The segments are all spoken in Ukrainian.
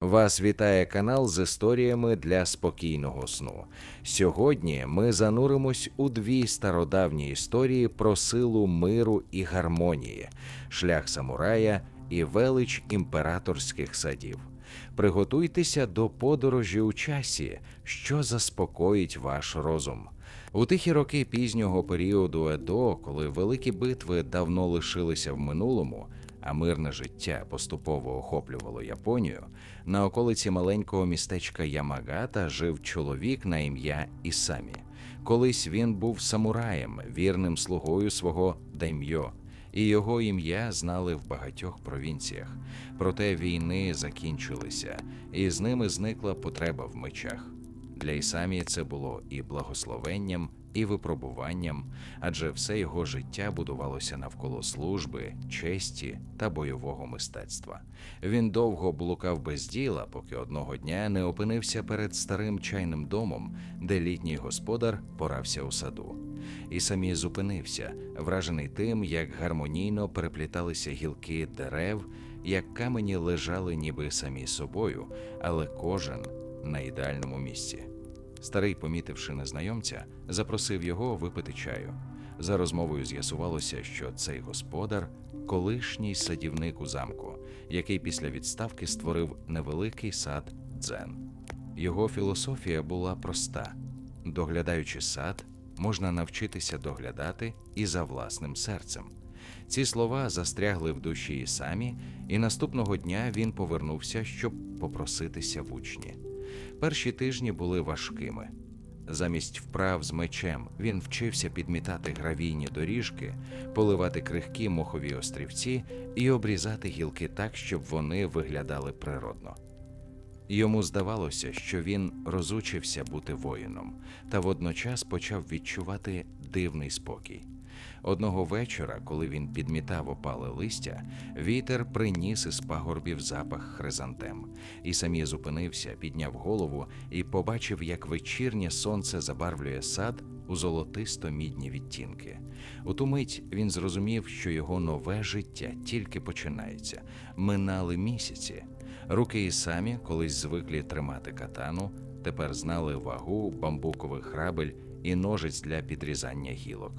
Вас вітає канал з історіями для спокійного сну. Сьогодні ми зануримось у дві стародавні історії про силу миру і гармонії, шлях самурая і велич імператорських садів. Приготуйтеся до подорожі у часі, що заспокоїть ваш розум. У тихі роки пізнього періоду Едо, коли великі битви давно лишилися в минулому, а мирне життя поступово охоплювало Японію, на околиці маленького містечка Ямагата жив чоловік на ім'я Ісамі. Колись він був самураєм, вірним слугою свого даймьо, і його ім'я знали в багатьох провінціях. Проте війни закінчилися, і з ними зникла потреба в мечах. Для Ісамі це було і благословенням, і випробуванням, адже все його життя будувалося навколо служби, честі та бойового мистецтва. Він довго блукав без діла, поки одного дня не опинився перед старим чайним домом, де літній господар порався у саду. І самі зупинився, вражений тим, як гармонійно перепліталися гілки дерев, як камені лежали ніби самі собою, але кожен на ідеальному місці. Старий, помітивши незнайомця, запросив його випити чаю. За розмовою з'ясувалося, що цей господар колишній садівник у замку, який після відставки створив невеликий сад дзен. Його філософія була проста: доглядаючи сад, можна навчитися доглядати і за власним серцем. Ці слова застрягли в душі і самі, і наступного дня він повернувся, щоб попроситися в учні. Перші тижні були важкими. Замість вправ з мечем він вчився підмітати гравійні доріжки, поливати крихкі мохові острівці і обрізати гілки так, щоб вони виглядали природно. Йому здавалося, що він розучився бути воїном, та водночас почав відчувати дивний спокій. Одного вечора, коли він підмітав опале листя, вітер приніс із пагорбів запах хризантем, і самі зупинився, підняв голову і побачив, як вечірнє сонце забарвлює сад у золотисто-мідні відтінки. У ту мить він зрозумів, що його нове життя тільки починається. Минали місяці. Руки і самі, колись звиклі тримати катану, тепер знали вагу бамбукових грабель і ножиць для підрізання гілок.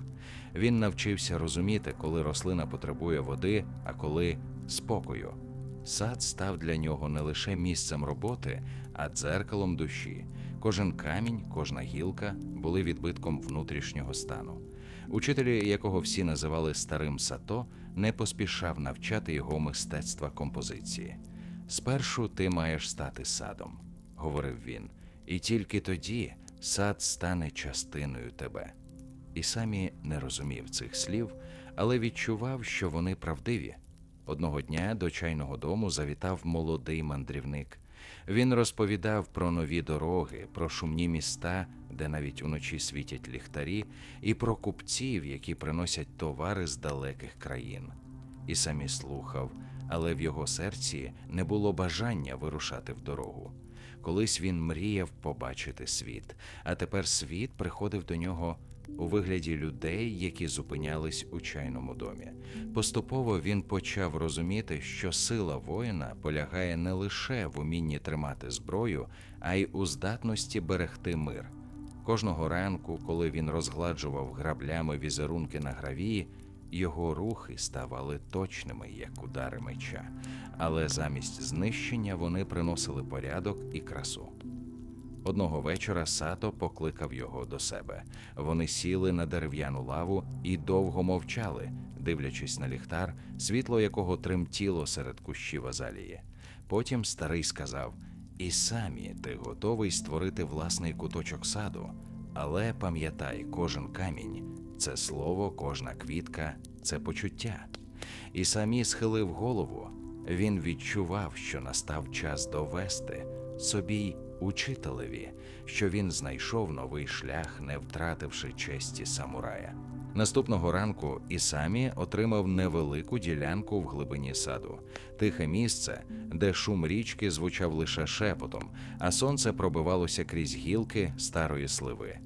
Він навчився розуміти, коли рослина потребує води, а коли спокою. Сад став для нього не лише місцем роботи, а дзеркалом душі. Кожен камінь, кожна гілка були відбитком внутрішнього стану. Учитель, якого всі називали старим Сато, не поспішав навчати його мистецтва композиції. Спершу ти маєш стати садом, говорив він, і тільки тоді сад стане частиною тебе. І самі не розумів цих слів, але відчував, що вони правдиві. Одного дня до чайного дому завітав молодий мандрівник. Він розповідав про нові дороги, про шумні міста, де навіть уночі світять ліхтарі, і про купців, які приносять товари з далеких країн. І самі слухав, але в його серці не було бажання вирушати в дорогу. Колись він мріяв побачити світ, а тепер світ приходив до нього у вигляді людей, які зупинялись у чайному домі. Поступово він почав розуміти, що сила воїна полягає не лише в умінні тримати зброю, а й у здатності берегти мир. Кожного ранку, коли він розгладжував граблями візерунки на гравії, його рухи ставали точними, як удари меча, але замість знищення вони приносили порядок і красу. Одного вечора Сато покликав його до себе. Вони сіли на дерев'яну лаву і довго мовчали, дивлячись на ліхтар, світло якого тремтіло серед кущів азалії. Потім старий сказав: І самі ти готовий створити власний куточок саду, але пам'ятай, кожен камінь це слово, кожна квітка це почуття. І самі схилив голову. Він відчував, що настав час довести собі й учителеві, що він знайшов новий шлях, не втративши честі самурая. Наступного ранку Ісамі отримав невелику ділянку в глибині саду, тихе місце, де шум річки звучав лише шепотом, а сонце пробивалося крізь гілки старої сливи.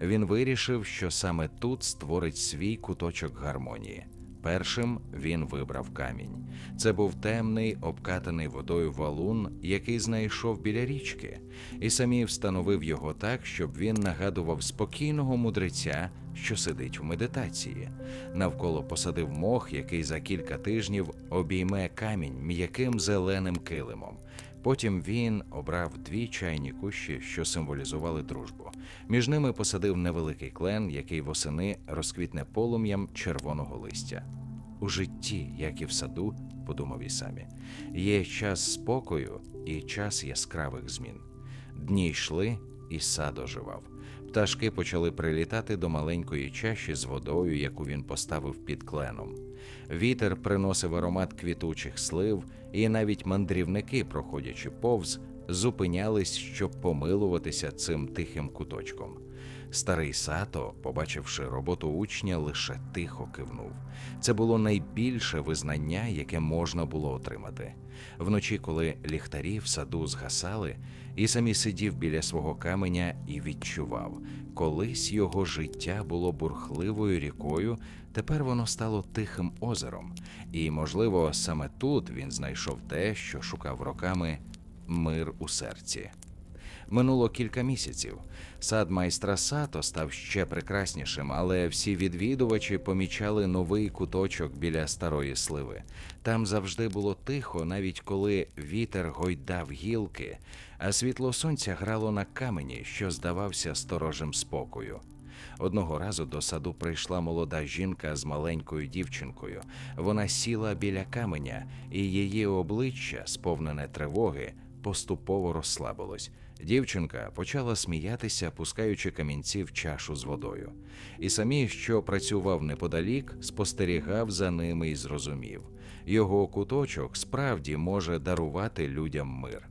Він вирішив, що саме тут створить свій куточок гармонії. Першим він вибрав камінь. Це був темний, обкатаний водою валун, який знайшов біля річки, і самі встановив його так, щоб він нагадував спокійного мудреця, що сидить в медитації. Навколо посадив мох, який за кілька тижнів обійме камінь м'яким зеленим килимом. Потім він обрав дві чайні кущі, що символізували дружбу. Між ними посадив невеликий клен, який восени розквітне полум'ям червоного листя. У житті, як і в саду, подумав і самі, є час спокою і час яскравих змін. Дні йшли, і доживав. оживав. Пташки почали прилітати до маленької чаші з водою, яку він поставив під кленом. Вітер приносив аромат квітучих слив, і навіть мандрівники, проходячи повз, зупинялись, щоб помилуватися цим тихим куточком. Старий сато, побачивши роботу учня, лише тихо кивнув. Це було найбільше визнання, яке можна було отримати. Вночі, коли ліхтарі в саду згасали, і самі сидів біля свого каменя і відчував, колись його життя було бурхливою рікою, тепер воно стало тихим озером, і, можливо, саме тут він знайшов те, що шукав роками мир у серці. Минуло кілька місяців. Сад майстра Сато став ще прекраснішим, але всі відвідувачі помічали новий куточок біля старої сливи. Там завжди було тихо, навіть коли вітер гойдав гілки, а світло сонця грало на камені, що здавався сторожем спокою. Одного разу до саду прийшла молода жінка з маленькою дівчинкою. Вона сіла біля каменя, і її обличчя, сповнене тривоги, поступово розслабилось. Дівчинка почала сміятися, пускаючи камінці в чашу з водою. І самі, що працював неподалік, спостерігав за ними і зрозумів його куточок справді може дарувати людям мир.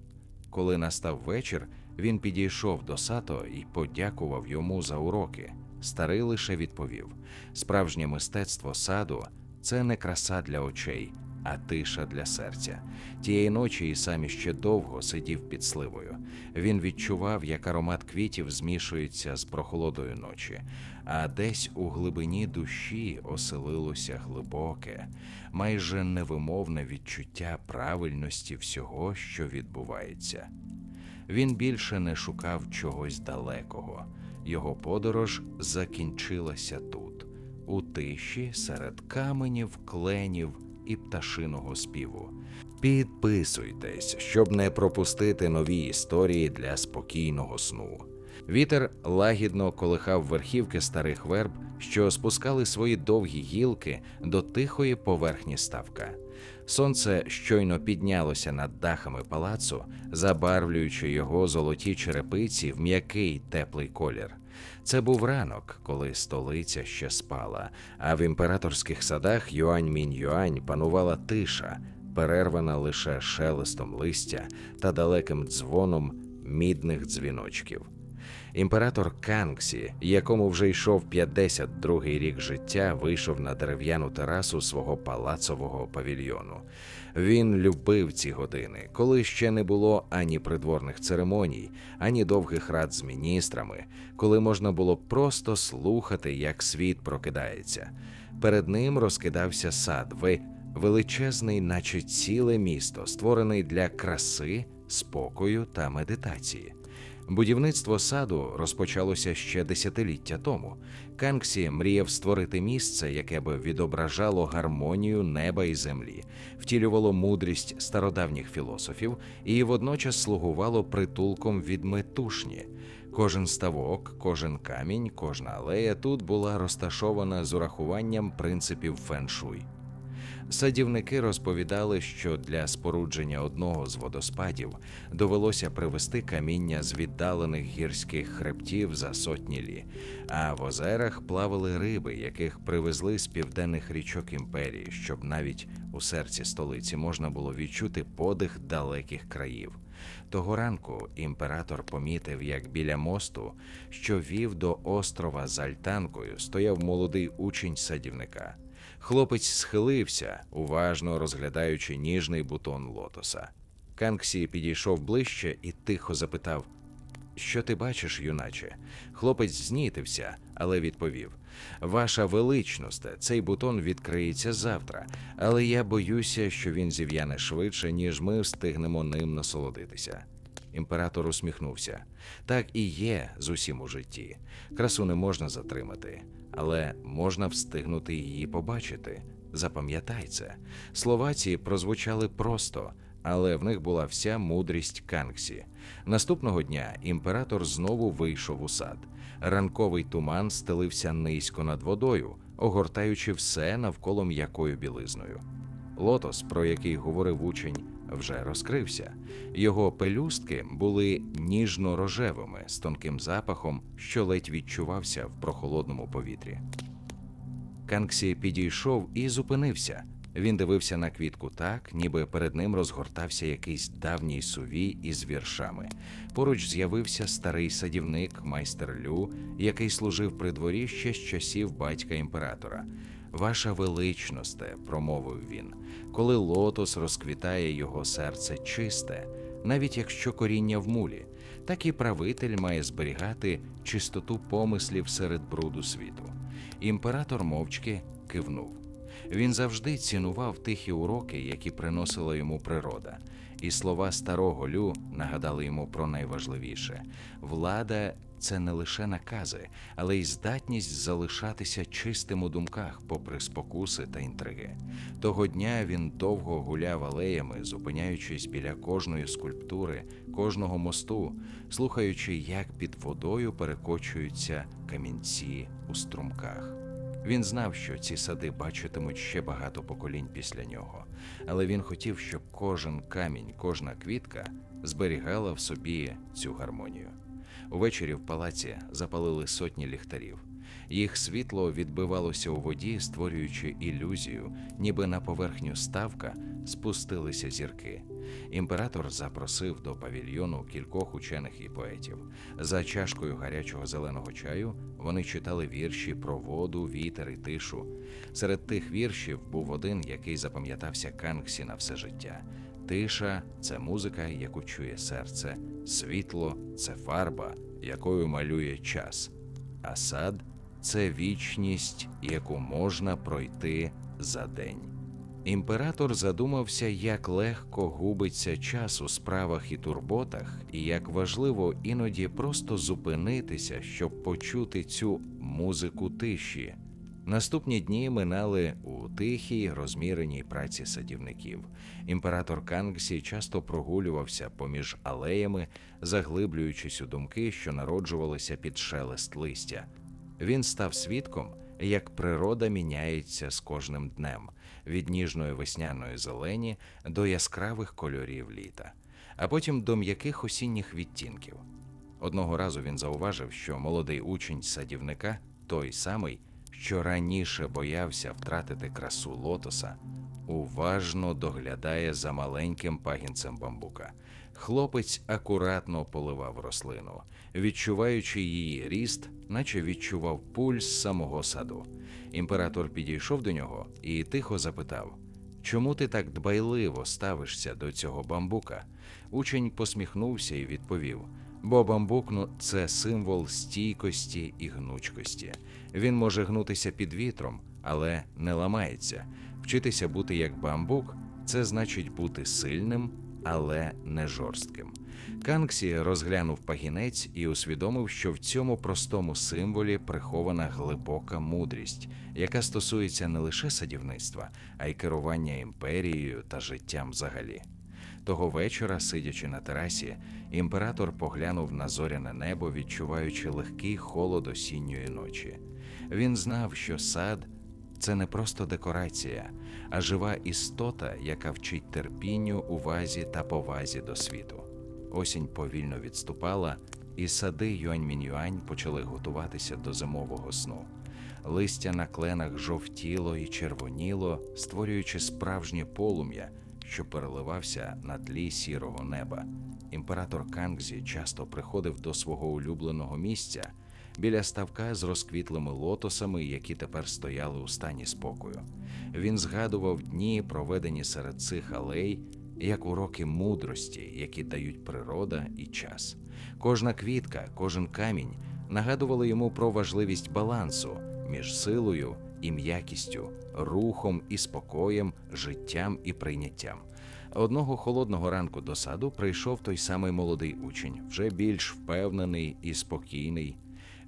Коли настав вечір, він підійшов до сато і подякував йому за уроки. Старий лише відповів: справжнє мистецтво саду це не краса для очей, а тиша для серця. Тієї ночі і сам ще довго сидів під сливою. Він відчував, як аромат квітів змішується з прохолодою ночі, а десь у глибині душі оселилося глибоке, майже невимовне відчуття правильності всього, що відбувається. Він більше не шукав чогось далекого. Його подорож закінчилася тут, у тиші серед каменів, кленів і пташиного співу. Підписуйтесь, щоб не пропустити нові історії для спокійного сну. Вітер лагідно колихав верхівки старих верб, що спускали свої довгі гілки до тихої поверхні ставка. Сонце щойно піднялося над дахами палацу, забарвлюючи його золоті черепиці в м'який теплий колір. Це був ранок, коли столиця ще спала, а в імператорських садах Юань Мінь Юань панувала тиша, перервана лише шелестом листя та далеким дзвоном мідних дзвіночків. Імператор Кангсі, якому вже йшов 52-й рік життя, вийшов на дерев'яну терасу свого палацового павільйону. Він любив ці години, коли ще не було ані придворних церемоній, ані довгих рад з міністрами, коли можна було просто слухати, як світ прокидається. Перед ним розкидався сад, величезний, наче ціле місто, створений для краси, спокою та медитації. Будівництво саду розпочалося ще десятиліття тому. Кангсі мріяв створити місце, яке би відображало гармонію неба і землі, втілювало мудрість стародавніх філософів і водночас слугувало притулком від метушні. Кожен ставок, кожен камінь, кожна алея тут була розташована з урахуванням принципів феншуй. Садівники розповідали, що для спорудження одного з водоспадів довелося привезти каміння з віддалених гірських хребтів за сотні лі, а в озерах плавали риби, яких привезли з південних річок імперії, щоб навіть у серці столиці можна було відчути подих далеких країв. Того ранку імператор помітив, як біля мосту, що вів до острова з альтанкою, стояв молодий учень садівника. Хлопець схилився, уважно розглядаючи ніжний бутон лотоса. Кангсі підійшов ближче і тихо запитав: Що ти бачиш, юначе? Хлопець знітився, але відповів: Ваша величність, цей бутон відкриється завтра, але я боюся, що він зів'яне швидше, ніж ми встигнемо ним насолодитися. Імператор усміхнувся. Так і є з усім у житті. Красу не можна затримати, але можна встигнути її побачити. Запам'ятай це. Слова ці прозвучали просто, але в них була вся мудрість Кангсі. Наступного дня імператор знову вийшов у сад. Ранковий туман стелився низько над водою, огортаючи все навколо м'якою білизною. Лотос, про який говорив учень, вже розкрився. Його пелюстки були ніжно-рожевими з тонким запахом, що ледь відчувався в прохолодному повітрі. Кангсі підійшов і зупинився. Він дивився на квітку так, ніби перед ним розгортався якийсь давній сувій із віршами. Поруч з'явився старий садівник, майстер Лю, який служив при дворі ще з часів батька імператора. Ваша величносте, промовив він, коли лотос розквітає його серце чисте, навіть якщо коріння в мулі, так і правитель має зберігати чистоту помислів серед бруду світу. Імператор мовчки кивнув. Він завжди цінував тихі уроки, які приносила йому природа, і слова старого Лю нагадали йому про найважливіше влада це не лише накази, але й здатність залишатися чистим у думках, попри спокуси та інтриги. Того дня він довго гуляв алеями, зупиняючись біля кожної скульптури, кожного мосту, слухаючи, як під водою перекочуються камінці у струмках. Він знав, що ці сади бачитимуть ще багато поколінь після нього, але він хотів, щоб кожен камінь, кожна квітка зберігала в собі цю гармонію. Увечері в палаці запалили сотні ліхтарів. Їх світло відбивалося у воді, створюючи ілюзію, ніби на поверхню ставка спустилися зірки. Імператор запросив до павільйону кількох учених і поетів. За чашкою гарячого зеленого чаю вони читали вірші про воду, вітер і тишу. Серед тих віршів був один, який запам'ятався Кангсі на все життя. Тиша це музика, яку чує серце, світло це фарба, якою малює час, а сад це вічність, яку можна пройти за день. Імператор задумався, як легко губиться час у справах і турботах, і як важливо іноді просто зупинитися, щоб почути цю музику тиші. Наступні дні минали у тихій, розміреній праці садівників. Імператор Кангсі часто прогулювався поміж алеями, заглиблюючись у думки, що народжувалися під шелест листя. Він став свідком, як природа міняється з кожним днем від ніжної весняної зелені до яскравих кольорів літа, а потім до м'яких осінніх відтінків. Одного разу він зауважив, що молодий учень садівника, той самий, що раніше боявся втратити красу лотоса, уважно доглядає за маленьким пагінцем бамбука. Хлопець акуратно поливав рослину, відчуваючи її ріст, наче відчував пульс самого саду. Імператор підійшов до нього і тихо запитав: Чому ти так дбайливо ставишся до цього бамбука? Учень посміхнувся і відповів: бо бамбук ну, це символ стійкості і гнучкості. Він може гнутися під вітром, але не ламається. Вчитися бути як бамбук це значить бути сильним, але не жорстким. Кангсі розглянув пагінець і усвідомив, що в цьому простому символі прихована глибока мудрість, яка стосується не лише садівництва, а й керування імперією та життям взагалі. Того вечора, сидячи на терасі, імператор поглянув на зоряне небо, відчуваючи легкий холод осінньої ночі. Він знав, що сад це не просто декорація, а жива істота, яка вчить терпінню, увазі та повазі до світу. Осінь повільно відступала, і сади Юань-Мінь-Юань почали готуватися до зимового сну. Листя на кленах жовтіло і червоніло, створюючи справжнє полум'я, що переливався на тлі сірого неба. Імператор Кангзі часто приходив до свого улюбленого місця біля ставка з розквітлими лотосами, які тепер стояли у стані спокою. Він згадував дні, проведені серед цих алей, як уроки мудрості, які дають природа і час. Кожна квітка, кожен камінь нагадували йому про важливість балансу між силою і м'якістю, рухом і спокоєм, життям і прийняттям. Одного холодного ранку до саду прийшов той самий молодий учень, вже більш впевнений і спокійний.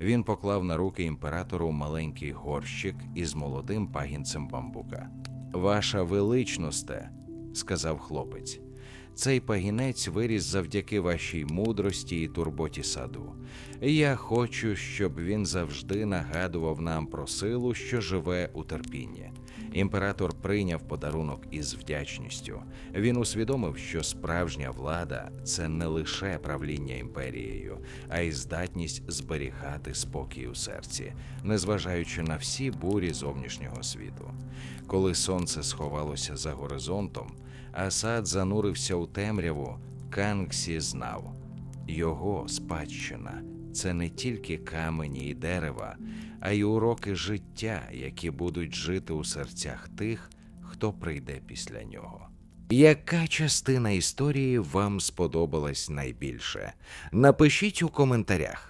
Він поклав на руки імператору маленький горщик із молодим пагінцем бамбука. Ваша величносте, сказав хлопець, цей пагінець виріс завдяки вашій мудрості і турботі саду. Я хочу, щоб він завжди нагадував нам про силу, що живе у терпінні. Імператор прийняв подарунок із вдячністю. Він усвідомив, що справжня влада це не лише правління імперією, а й здатність зберігати спокій у серці, незважаючи на всі бурі зовнішнього світу. Коли сонце сховалося за горизонтом, а сад занурився у темряву, Кангсі знав його спадщина це не тільки камені і дерева, а й уроки життя, які будуть жити у серцях тих, хто прийде після нього. Яка частина історії вам сподобалась найбільше? Напишіть у коментарях.